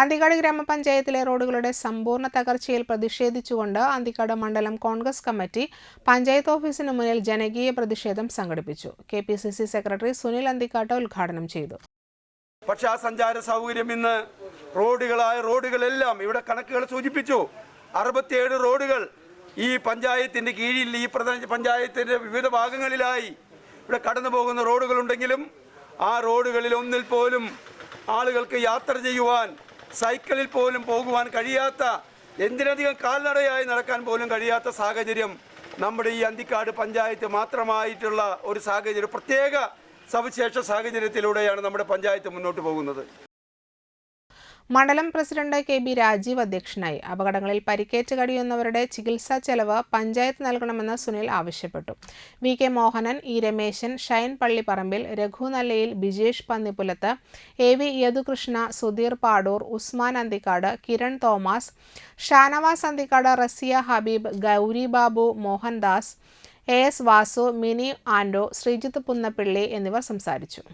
അന്തിക്കാട് ഗ്രാമപഞ്ചായത്തിലെ റോഡുകളുടെ സമ്പൂർണ തകർച്ചയിൽ പ്രതിഷേധിച്ചുകൊണ്ട് അന്തിക്കാട് മണ്ഡലം കോൺഗ്രസ് കമ്മിറ്റി പഞ്ചായത്ത് ഓഫീസിന് മുന്നിൽ ജനകീയ പ്രതിഷേധം സംഘടിപ്പിച്ചു. K P C C secretary Sunil Anthikkad ഉദ്ഘാടനം ചെയ്തു. പക്ഷെ ആ സഞ്ചാര സൗകര്യം ഇന്ന് റോഡുകളായ റോഡുകളെല്ലാം ഇവിടെ കണക്കുകൾ സൂചിപ്പിച്ചു. അറുപത്തിയേഴ് റോഡുകൾ ഈ പഞ്ചായത്തിന്റെ കീഴിൽ ഈ പ്രധാന പഞ്ചായത്തിന്റെ വിവിധ ഭാഗങ്ങളിലായി ഇവിടെ കടന്നു പോകുന്ന റോഡുകളുണ്ടെങ്കിലും ആ റോഡുകളിൽ ഒന്നിൽ പോലും ആളുകൾക്ക് യാത്ര ചെയ്യുവാൻ സൈക്കിളിൽ പോലും പോകുവാൻ കഴിയാത്ത എന്തിനധികം കാൽനടയായി നടക്കാൻ പോലും കഴിയാത്ത സാഹചര്യം നമ്മുടെ ഈ അന്തിക്കാട് പഞ്ചായത്ത് മാത്രമായിട്ടുള്ള ഒരു സാഹചര്യം പ്രത്യേക സവിശേഷ സാഹചര്യത്തിലൂടെയാണ് നമ്മുടെ പഞ്ചായത്ത് മുന്നോട്ട് പോകുന്നത്. മണ്ഡലം പ്രസിഡന്റ് കെ ബി രാജീവ് അധ്യക്ഷനായി. അപകടങ്ങളിൽ പരിക്കേറ്റ് കഴിയുന്നവരുടെ ചികിത്സാ ചെലവ് പഞ്ചായത്ത് നൽകണമെന്ന് സുനിൽ ആവശ്യപ്പെട്ടു. V K Mohanan E Ramesan Shine Pallipparambil Raghu Nallayil Bijesh Pannippulath A V Yadukrishna Sudheer Padoor Usman Anthikkad Kiran Thomas Shanavas Anthikkad Razia Habeeb Gowri Babu Mohandas A S Vasu Mini Anto Sreejith Punnappilly എന്നിവർ സംസാരിച്ചു.